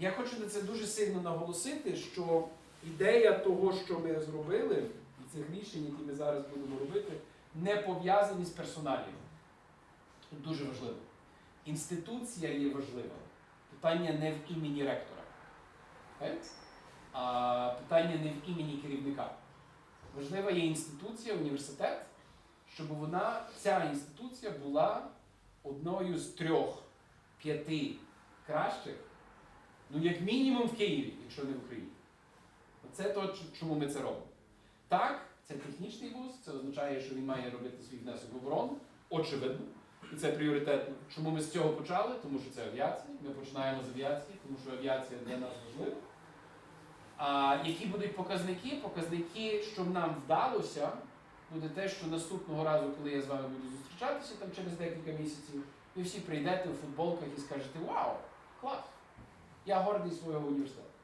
Я хочу на це дуже сильно наголосити, що ідея того, що ми зробили, і цих рішень, які ми зараз будемо робити, не пов'язані з персоналією. Тут дуже важливо. Інституція є важлива. Питання не в імені ректора. А питання не в імені керівника. Важлива є інституція, університет, щоб вона, ця інституція була одною з трьох, п'яти кращих, ну як мінімум в Києві, якщо не в Україні. Це то, чому ми це робимо. Так, це технічний вуз, це означає, що він має робити свій внесок в оборону, очевидно. І це пріоритетно. Чому ми з цього почали? Тому що це авіація. Ми починаємо з авіації, тому що авіація для нас важлива. А які будуть показники? Показники, щоб нам вдалося, буде те, що наступного разу, коли я з вами буду зустрічатися там через декілька місяців, ви всі прийдете у футболках і скажете: Вау, клас! get hold of this yourself.